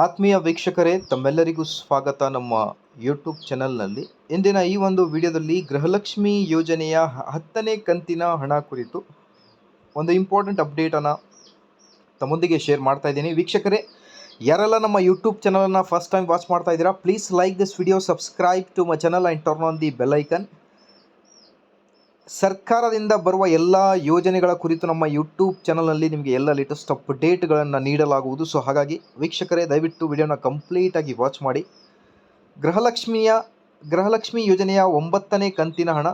ಆತ್ಮೀಯ ವೀಕ್ಷಕರೇ, ತಮ್ಮೆಲ್ಲರಿಗೂ ಸ್ವಾಗತ ನಮ್ಮ ಯೂಟ್ಯೂಬ್ ಚಾನಲ್ನಲ್ಲಿ ಇಂದಿನ ಈ ಒಂದು ವಿಡಿಯೋದಲ್ಲಿ ಗೃಹಲಕ್ಷ್ಮಿ ಯೋಜನೆಯ ಹತ್ತನೇ ಕಂತಿನ ಹಣ ಕುರಿತು ಒಂದು ಇಂಪಾರ್ಟೆಂಟ್ ಅಪ್ಡೇಟನ್ನು ತಮ್ಮೊಂದಿಗೆ ಶೇರ್ ಮಾಡ್ತಾ ಇದ್ದೀನಿ. ವೀಕ್ಷಕರೇ, ಯಾರೆಲ್ಲ ನಮ್ಮ ಯೂಟ್ಯೂಬ್ ಚಾನಲನ್ನು ಫಸ್ಟ್ ಟೈಮ್ ವಾಚ್ ಮಾಡ್ತಾ ಇದ್ದೀರಾ please like this video subscribe to my channel and turn on the bell icon ಸರ್ಕಾರದಿಂದ ಬರುವ ಎಲ್ಲ ಯೋಜನೆಗಳ ಕುರಿತು ನಮ್ಮ ಯೂಟ್ಯೂಬ್ ಚಾನಲ್ನಲ್ಲಿ ನಿಮಗೆ ಎಲ್ಲ ಲೇಟೆಸ್ಟ್ ಅಪ್ಡೇಟ್ಗಳನ್ನು ನೀಡಲಾಗುವುದು. ಸೊ ಹಾಗಾಗಿ ವೀಕ್ಷಕರೇ, ದಯವಿಟ್ಟು ವಿಡಿಯೋನ ಕಂಪ್ಲೀಟಾಗಿ ವಾಚ್ ಮಾಡಿ. ಗೃಹಲಕ್ಷ್ಮಿಯ, ಗೃಹಲಕ್ಷ್ಮಿ ಯೋಜನೆಯ ಒಂಬತ್ತನೇ ಕಂತಿನ ಹಣ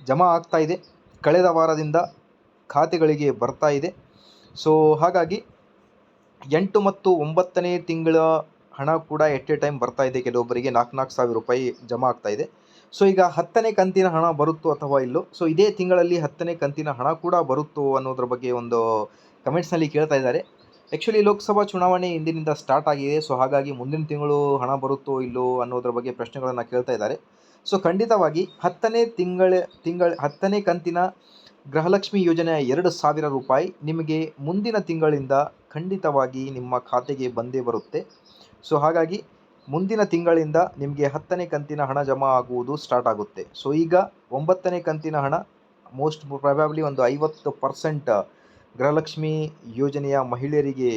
ಜಮಾ ಆಗ್ತಾ ಇದೆ. ಕಳೆದ ವಾರದಿಂದ ಖಾತೆಗಳಿಗೆ ಬರ್ತಾ ಇದೆ. ಸೊ ಹಾಗಾಗಿ ಎಂಟು ಮತ್ತು ಒಂಬತ್ತನೇ ತಿಂಗಳ ಹಣ ಕೂಡ ಎಟ್ ಎ ಟೈಮ್ ಬರ್ತಾ ಇದೆ. ಕೆಲವೊಬ್ಬರಿಗೆ ನಾಲ್ಕು ನಾಲ್ಕು ಸಾವಿರ ರೂಪಾಯಿ ಜಮಾ ಆಗ್ತಾ ಇದೆ. ಸೊ ಈಗ ಹತ್ತನೇ ಕಂತಿನ ಹಣ ಬರುತ್ತೋ ಅಥವಾ ಇಲ್ಲೋ? ಸೊ ಇದೇ ತಿಂಗಳಲ್ಲಿ ಹತ್ತನೇ ಕಂತಿನ ಹಣ ಕೂಡ ಬರುತ್ತೋ ಅನ್ನೋದ್ರ ಬಗ್ಗೆ ಒಂದು ಕಮೆಂಟ್ಸ್ನಲ್ಲಿ ಕೇಳ್ತಾ ಇದ್ದಾರೆ. ಆ್ಯಕ್ಚುಲಿ ಲೋಕಸಭಾ ಚುನಾವಣೆ ಇಂದಿನಿಂದ ಸ್ಟಾರ್ಟ್ ಆಗಿದೆ. ಸೊ ಹಾಗಾಗಿ ಮುಂದಿನ ತಿಂಗಳು ಹಣ ಬರುತ್ತೋ ಇಲ್ಲೋ ಅನ್ನೋದ್ರ ಬಗ್ಗೆ ಪ್ರಶ್ನೆಗಳನ್ನು ಕೇಳ್ತಾ ಇದ್ದಾರೆ. ಸೊ ಖಂಡಿತವಾಗಿ ಹತ್ತನೇ ತಿಂಗಳ ತಿಂಗಳ, ಹತ್ತನೇ ಕಂತಿನ ಗೃಹಲಕ್ಷ್ಮಿ ಯೋಜನೆಯ ಎರಡು ಸಾವಿರ ರೂಪಾಯಿ ನಿಮಗೆ ಮುಂದಿನ ತಿಂಗಳಿಂದ ಖಂಡಿತವಾಗಿ ನಿಮ್ಮ ಖಾತೆಗೆ ಬಂದೇ ಬರುತ್ತೆ. ಸೊ ಹಾಗಾಗಿ ಮುಂದಿನ ತಿಂಗಳಿಂದ ನಿಮಗೆ ಹತ್ತನೇ ಕಂತಿನ ಹಣ ಜಮಾ ಆಗುವುದು ಸ್ಟಾರ್ಟ್ ಆಗುತ್ತೆ. ಸೊ ಈಗ ಒಂಬತ್ತನೇ ಕಂತಿನ ಹಣ ಮೋಸ್ಟ್ ಪ್ರೊಬ್ಯಾಬ್ಲಿ ಒಂದು ಐವತ್ತು ಪರ್ಸೆಂಟ್ ಗೃಹಲಕ್ಷ್ಮಿ ಯೋಜನೆಯ ಮಹಿಳೆಯರಿಗೆ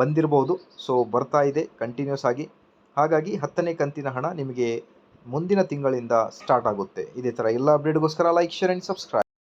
ಬಂದಿರಬಹುದು ಸೊ ಬರ್ತಾ ಇದೆ ಕಂಟಿನ್ಯೂಸ್ ಆಗಿ. ಹಾಗಾಗಿ ಹತ್ತನೇ ಕಂತಿನ ಹಣ ನಿಮಗೆ ಮುಂದಿನ ತಿಂಗಳಿಂದ ಸ್ಟಾರ್ಟ್ ಆಗುತ್ತೆ. ಇದೇ ಥರ ಎಲ್ಲ ಅಪ್ಡೇಟ್ಗೋಸ್ಕರ ಲೈಕ್ ಶೇರ್ ಆ್ಯಂಡ್ ಸಬ್ಸ್ಕ್ರೈಬ್